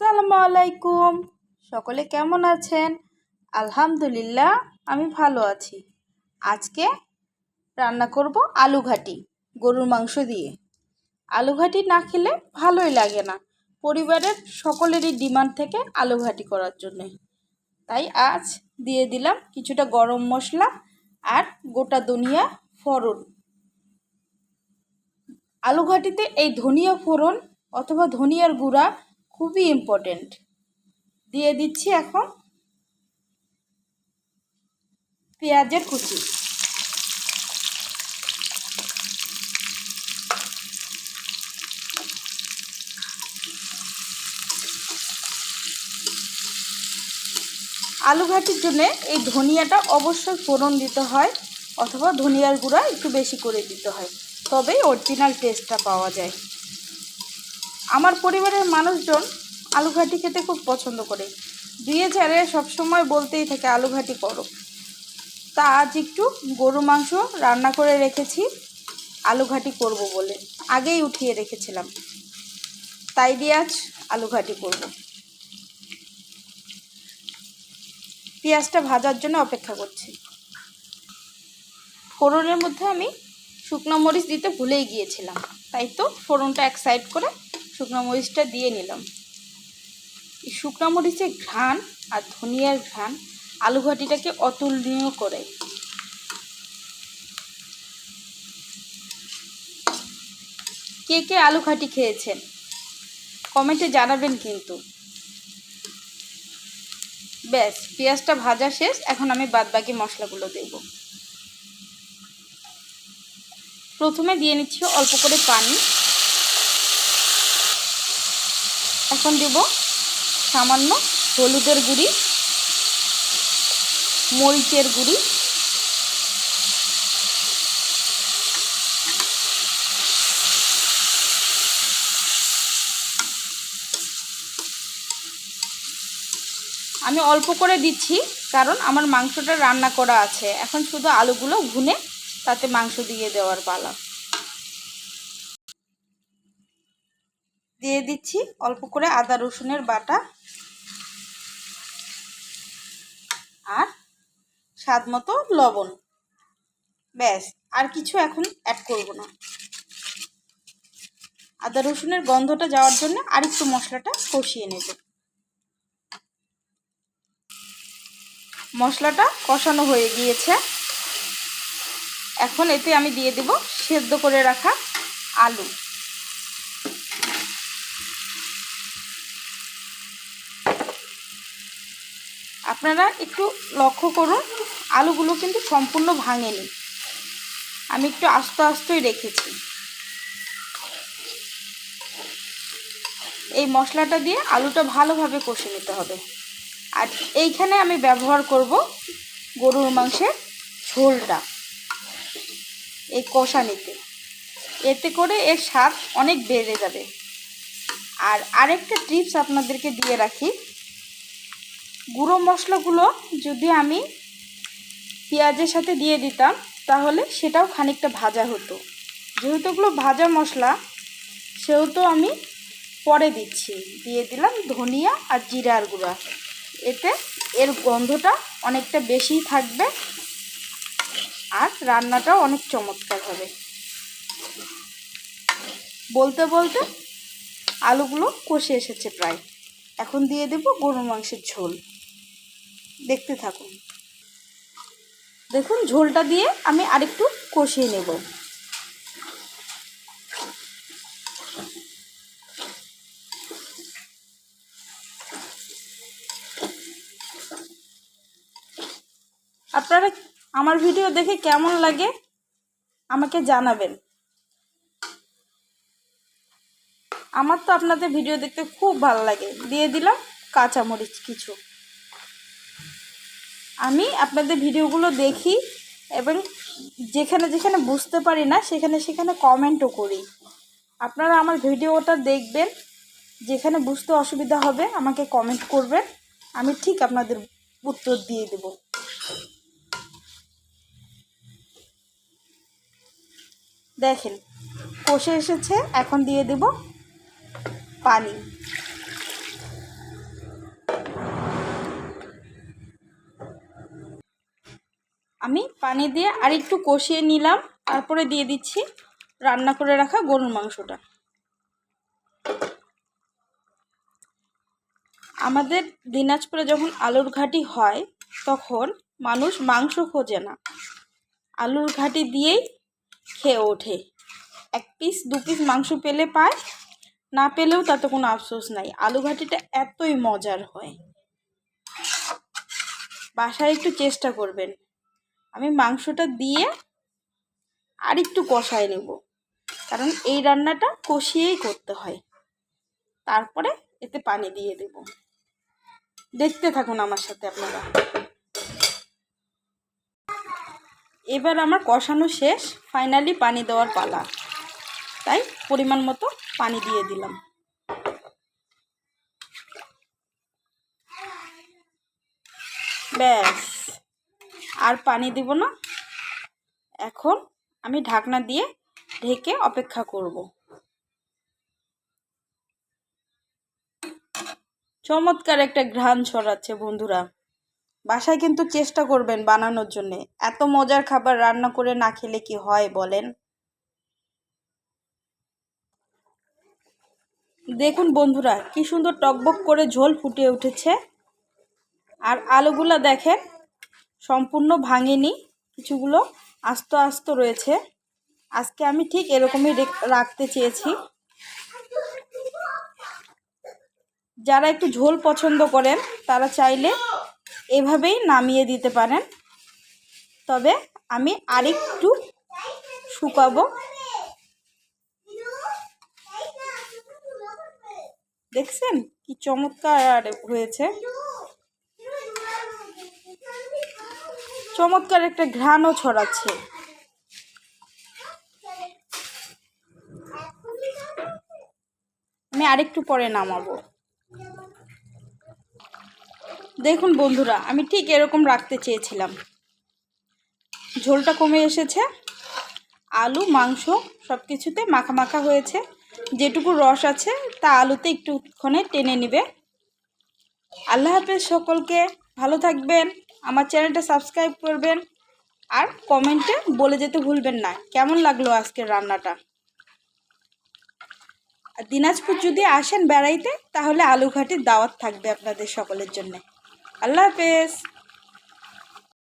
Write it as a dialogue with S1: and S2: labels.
S1: আসসালামু আলাইকুম। সকলে কেমন আছেন? আলহামদুলিল্লাহ, আমি ভালো আছি। আজকে রান্না করব আলু ঘাটি, গরুর মাংস দিয়ে। আলু ঘাটি না খেলে ভালোই লাগে না। পরিবারের সকলেরই ডিমান্ড থেকে আলু ঘাটি করার জন্যে। তাই আজ দিয়ে দিলাম কিছুটা গরম মশলা আর গোটা ধনিয়া ফোড়ন। আলু ঘাটিতে এই ধনিয়া ফোড়ন অথবা ধনিয়ার গুঁড়া খুবই ইম্পর্টেন্ট দিয়ে দিচ্ছি এখন পেঁয়াজের কুচি। আলু ঘাটির জন্য এই ধনিয়াটা অবশ্যই ফোড়ন দিতে হয় অথবা ধনিয়ার গুঁড়া একটু বেশি করে দিতে হয়, তবেই অরিজিনাল টেস্টটা পাওয়া যায়। আমার পরিবারের মানুষজন আলু ঘাটি খেতে খুব পছন্দ করে। দিয়ে ছেড়ে সবসময় বলতেই থাকে আলু ঘাটি করো। তা আজ একটু গরু মাংস রান্না করে রেখেছি আলু ঘাটি করব বলে। আগেই উঠিয়ে রেখেছিলাম। তাই দিয়ে আজ আলু ঘাটি করব। পেঁয়াজটা ভাজার জন্য অপেক্ষা করছি। ফোড়নের মধ্যে আমি শুকনো মরিচ দিতে ভুলেই গিয়েছিলাম। তাই তো ফোড়নটা এক সাইড করে শুকনো মরিচটা দিয়ে নিলাম। এই শুকনো মরিচের ঘ্রাণ আর ধনিয়ার ঘ্রাণ আলু ঘাটিটাকে অতুলনীয় করে। কে কে আলু ঘাটি খেয়েছেন? কমেন্টে জানাবেন কিন্তু। ব্যাস, পেঁয়াজটা ভাজা শেষ, এখন আমি বাদবাকি মশলাগুলো দেব। প্রথমে দিয়ে নিচ্ছি অল্প করে পানি। এখন দেব সামান্য হলুদের গুঁড়ি, মরিচের গুঁড়ি। আমি অল্প করে দিচ্ছি কারণ আমার মাংসটা রান্না করা আছে। এখন শুধু আলুগুলো ভুনে তাতে মাংস দিয়ে দেওয়ার পালা। দিয়ে দিচ্ছি অল্প করে আদা রসুনের বাটা আর স্বাদ মতো লবণ। ব্যাস, আর কিছু এখন অ্যাড করব না। আদা রসুনের গন্ধটা যাওয়ার জন্য আরেকটু মশলাটা কষিয়ে নেব। মশলাটা কষানো হয়ে গিয়েছে। এখন এতে আমি দিয়ে দেব সেদ্ধ করে রাখা আলু। আপনারা একটু লক্ষ্য করুন, আলুগুলো কিন্তু সম্পূর্ণ ভাঙেনি। আমি একটু আস্তে আস্তেই রেখেছি। এই মশলাটা দিয়ে আলুটা ভালোভাবে কষে নিতে হবে। আর এইখানে আমি ব্যবহার করব গরুর মাংসের ঝোলটা, এই কষা নিতে। এতে করে এর স্বাদ অনেক বেড়ে যাবে। আর আরেকটা টিপস আপনাদেরকে দিয়ে রাখি গুঁড়ো মশলাগুলো যদি আমি পেঁয়াজের সাথে দিয়ে দিতাম, তাহলে সেটাও খানিকটা ভাজা হতো। যেহেতু ওগুলো ভাজা মশলা, সেহেতু আমি পরে দিচ্ছি। দিয়ে দিলাম ধনিয়া আর জিরার গুঁড়া। এতে এর গন্ধটা অনেকটা বেশি থাকবে আর রান্নাটাও অনেক চমৎকার হবে। বলতে বলতে আলুগুলো কষে এসেছে প্রায়। এখন দিয়ে দেব গরু মাংসের ঝোল। দেখতে থাকুন দেখুন, ঝোলটা দিয়ে আমি আরেকটু কষিয়ে নেব। আপনারা আমার ভিডিও দেখে কেমন লাগে আমাকে জানাবেন। আমার তো আপনাদের ভিডিও দেখতে খুব ভালো লাগে। দিয়ে দিলাম কাঁচামরিচ কিছু। আমি আপনাদের ভিডিওগুলো দেখি এবং যেখানে যেখানে বুঝতে পারি না, সেখানে সেখানে কমেন্টও করি। আপনারা আমার ভিডিওটা দেখবেন, যেখানে বুঝতে অসুবিধা হবে, আমাকে কমেন্ট করবেন। আমি ঠিক আপনাদের উত্তর দিয়ে দেব। দেখেন, কষে এসেছে, এখন দিয়ে দেব পানি আমি পানি দিয়ে আর একটু কষিয়ে নিলাম। তারপরে দিয়ে দিচ্ছি রান্না করে রাখা গরুর মাংসটা। আমাদের দিনাজপুরে যখন আলুর ঘাটি হয়, তখন মানুষ মাংস খোঁজে না। আলুর ঘাটি দিয়েই খেয়ে ওঠে। এক পিস দু পিস মাংস পেলে পায়, না পেলেও তাতে কোনো আফসোস নাই। আলু ঘাটিটা এতই মজার হয়। বাসায় একটু চেষ্টা করবেন। আমি মাংসটা দিয়ে আর একটু কষায় নেব। কারণ এই রান্নাটা কষিয়েই করতে হয়। তারপরে এতে পানি দিয়ে দেব। দেখতে থাকুন আমার সাথে আপনারা। এবার আমার কষানো শেষ। ফাইনালি পানি দেওয়ার পালা। তাই পরিমাণ মতো পানি দিয়ে দিলাম। ব্যাস। আর পানি দিব না। এখন আমি ঢাকনা দিয়ে ঢেকে অপেক্ষা করব। চমৎকার একটা ঘ্রাণ ছড়াচ্ছে বন্ধুরা। বাসায় কিন্তু চেষ্টা করবেন বানানোর জন্যে। এত মজার খাবার রান্না করে না খেলে কি হয় বলেন? দেখুন বন্ধুরা, কি সুন্দর টকবক করে ঝোল ফুটে উঠেছে। আর আলুগুলো দেখেন সম্পূর্ণ ভাঙেনি, কিছুগুলো আস্ত আস্ত রয়েছে। আজকে আমি ঠিক এরকমই রাখতে চেয়েছি। যারা একটু ঝোল পছন্দ করেন, তারা চাইলে এভাবেই নামিয়ে দিতে পারেন। তবে আমি আরেকটু শুকাবো। দেখছেন কি চমৎকার হয়েছে চমৎকার একটা ঘ্রাণও ছড়াচ্ছে। আমি আরেকটু পরে নামাবো। দেখুন বন্ধুরা, আমি ঠিক এরকম রাখতে চেয়েছিলাম। ঝোলটা কমে এসেছে, আলু, মাংস সব কিছুতে মাখা মাখা হয়েছে। যেটুকু রস আছে, তা আলুতে একটুক্ষণে টেনে নেবে। আল্লাহ হাফেজ সকলকে, ভালো থাকবেন। আমার চ্যানেলটা সাবস্ক্রাইব করবেন আর কমেন্টে বলে যেতে ভুলবেন না। কেমন লাগল আজকের রান্নাটা? আর দিনাজপুর যদি আসেন বেড়াইতে, তাহলে আলুঘাটির দাওয়াত থাকবে আপনাদের সকলের জন্য। আল্লাহ হাফেজ।